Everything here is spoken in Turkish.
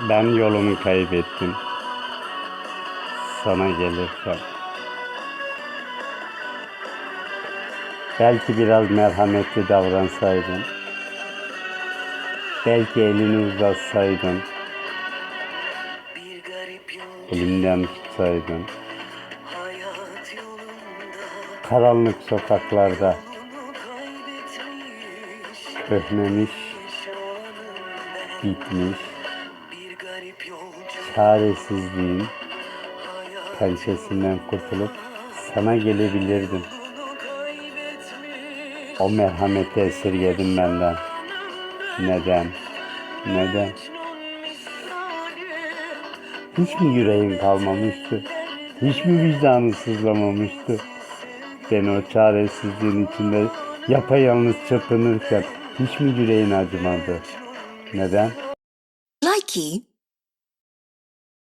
Ben yolumu kaybettim. Sana gelirken. Belki biraz merhametli davransaydın. Belki elini uzatsaydın. Elimden tutsaydın. Karanlık sokaklarda köhnemiş, bitmiş, çaresizliğin pençesinden kurtulup sana gelebilirdim. O merhameti esirgedim benden. Neden? Neden? Hiç mi yüreğin kalmamıştı? Hiç mi vicdanın sızlamamıştı? Ben o çaresizliğin içinde yapayalnız çırpınırken hiç mi yüreğin acımadı? Neden? Likey